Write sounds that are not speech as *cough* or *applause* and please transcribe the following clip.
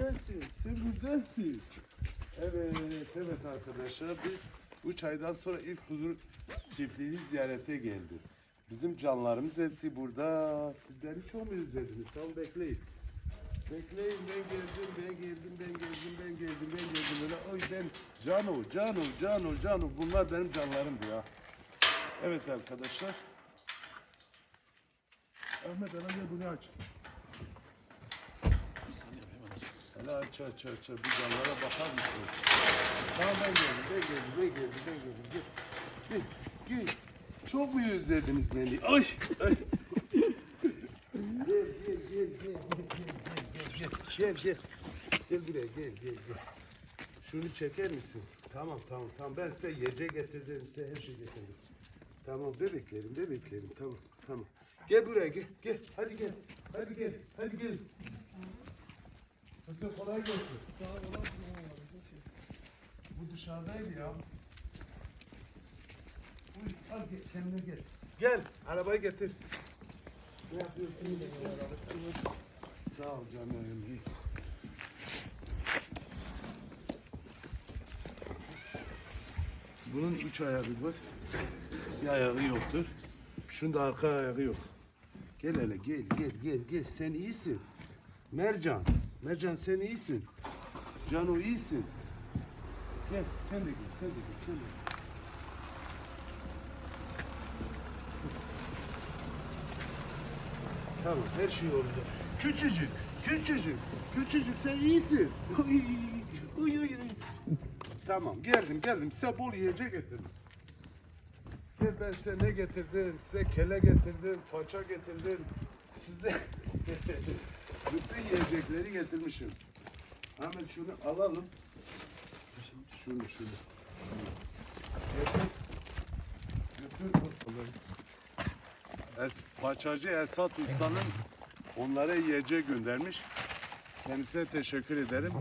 Sen buradasın. Evet, evet arkadaşlar biz üç aydan sonra ilk huzur çiftliği ziyarete geldik. Bizim canlarımız hepsi burada. Siz beni çok mu özlediniz? Tamam bekleyin. Bekleyin ben geldim, ben geldim, ben geldim, ben geldim, ben geldim. Öyle, oy ben Cano, Cano, Cano, Cano. Bunlar benim canlarımdı ya. Evet arkadaşlar. Ahmet gel bunu aç. Hele aç aç aç aç. Bir canlara bakar mısın? Tamam ben geldim, ben geldim, ben geldim, ben geldim. Gel, gel, gel. Çok mu özlediniz beni? Ay, ay. Gel, gel, gel, gel, gel, gel, gel, gel. Gel buraya, gel, gel, gel. Şunu çeker misin? Tamam, tamam, tamam. Ben size yiyecek getirdim, size her şey getirdim. Tamam, bebeklerim, bebeklerim, tamam, tamam. Gel buraya, gel, gel. Hadi gel, hadi gel, hadi gel. Hadi kolay gelsin. Bu dışarıdaydı ya. Uy, al gel, kendine gel. Gel, arabayı getir. Ne yapıyorsun? Sağ ol canım. iyi. Bunun üç ayağı var. Bir ayağı yoktur. Şunun da arka ayağı yok. Gel hele gel gel gel gel. Sen iyisin. Mercan. Mercan sen iyisin. Cano iyisin. Gel sen de gel sen de gel sen de gel. Tamam her şey yolunda. Küçücük, küçücük, küçücük sen iyisin. Uy, uy, uy. Tamam geldim geldim size bol yiyecek getirdim. Gel ben size ne getirdim? Size kele getirdim, paça getirdim. Size *laughs* bütün yiyecekleri getirmişim. Hemen şunu alalım. Şunu şunu. Getir. Götür. Es, paçacı Esat Usta'nın onlara yiyecek göndermiş. Kendisine teşekkür ederim.